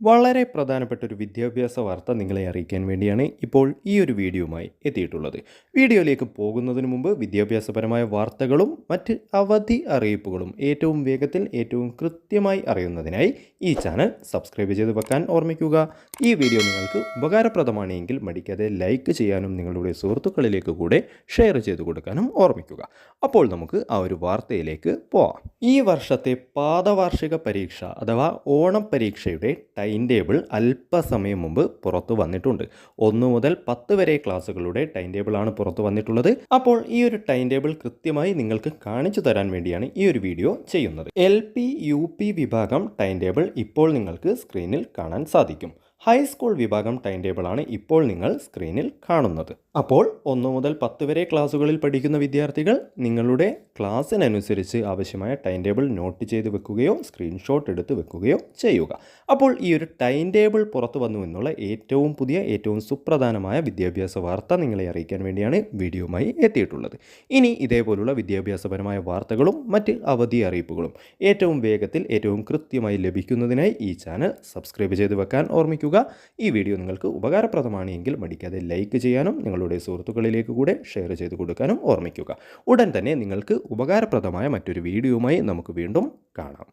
വളരെ പ്രധാനപ്പെട്ട ഒരു വിദ്യാഭ്യാസ വാർത്ത നിങ്ങളെ അറിയിക്കാൻ വേണ്ടിയാണ് ഇപ്പോൾ ഈ ഒരു വീഡിയോയുമായി എത്തിയിട്ടുള്ളത്. വീഡിയോയിലേക്ക് പോകുന്നതിന് മുമ്പ് വിദ്യാഭ്യാസപരമായ വാർത്തകളും മറ്റ് അവധി അറിയിപ്പുകളും ഏറ്റവും വേഗത്തിൽ ഏറ്റവും കൃത്യമായി അറിയുന്നതിനായി ഈ ചാനൽ സബ്സ്ക്രൈബ് ചെയ്ത് വെക്കാൻ ഓർമ്മിക്കുക. ഈ വീഡിയോ നിങ്ങൾക്ക് ഉപകാരപ്രദമാണെങ്കിൽ മടിക്കാതെ ലൈക്ക് ചെയ്യാനും നിങ്ങളുടെ സുഹൃത്തുക്കളിലേക്ക് കൂടെ ഷെയർ ചെയ്ത് കൊടുക്കാനും ഓർമ്മിക്കുക. അപ്പോൾ നമുക്ക് ആ ഒരു വാർത്തയിലേക്ക് പോവാം. ഈ വർഷത്തെ പാദവാർഷിക പരീക്ഷ അഥവാ ഓണം പരീക്ഷയുടെ ടൈം ടേബിൾ അല്പസമയം മുമ്പ് പുറത്തു വന്നിട്ടുണ്ട്. ഒന്ന് മുതൽ പത്ത് വരെ ക്ലാസ്സുകളുടെ ടൈം ടേബിളാണ് പുറത്തു വന്നിട്ടുള്ളത്. അപ്പോൾ ഈ ഒരു ടൈം ടേബിൾ കൃത്യമായി നിങ്ങൾക്ക് കാണിച്ചു തരാൻ വേണ്ടിയാണ് ഈ ഒരു വീഡിയോ ചെയ്യുന്നത്. എൽ പി യു പി വിഭാഗം ടൈം ടേബിൾ ഇപ്പോൾ നിങ്ങൾക്ക് സ്ക്രീനിൽ കാണാൻ സാധിക്കും. ഹൈസ്കൂൾ വിഭാഗം ടൈം ടേബിളാണ് ഇപ്പോൾ നിങ്ങൾ സ്ക്രീനിൽ കാണുന്നത്. അപ്പോൾ ഒന്ന് മുതൽ പത്ത് വരെ ക്ലാസ്സുകളിൽ പഠിക്കുന്ന വിദ്യാർത്ഥികൾ നിങ്ങളുടെ ക്ലാസ്സിനനുസരിച്ച് ആവശ്യമായ ടൈം ടേബിൾ നോട്ട് ചെയ്ത് വെക്കുകയോ സ്ക്രീൻഷോട്ട് എടുത്ത് വെക്കുകയോ ചെയ്യുക. അപ്പോൾ ഈ ഒരു ടൈം ടേബിൾ പുറത്തു വന്നു എന്നുള്ള ഏറ്റവും പുതിയ ഏറ്റവും സുപ്രധാനമായ വിദ്യാഭ്യാസ വാർത്ത നിങ്ങളെ അറിയിക്കാൻ വേണ്ടിയാണ് വീഡിയോയുമായി എത്തിയിട്ടുള്ളത്. ഇനി ഇതേപോലുള്ള വിദ്യാഭ്യാസപരമായ വാർത്തകളും മറ്റ് അവധി അറിയിപ്പുകളും ഏറ്റവും വേഗത്തിൽ ഏറ്റവും കൃത്യമായി ലഭിക്കുന്നതിനായി ഈ ചാനൽ സബ്സ്ക്രൈബ് ചെയ്ത് വെക്കാൻ ഓർമ്മിക്കുക. ഈ വീഡിയോ നിങ്ങൾക്ക് ഉപകാരപ്രദമാണ് എങ്കിൽ മടിക്കാതെ ലൈക്ക് ചെയ്യാനും നിങ്ങളുടെ സുഹൃത്തുക്കളിലേക്ക് കൂടെ ഷെയർ ചെയ്ത് കൊടുക്കാനും ഓർമ്മിക്കുക. ഉടൻ തന്നെ നിങ്ങൾക്ക് ഉപകാരപ്രദമായ മറ്റൊരു വീഡിയോയുമായി നമുക്ക് വീണ്ടും കാണാം.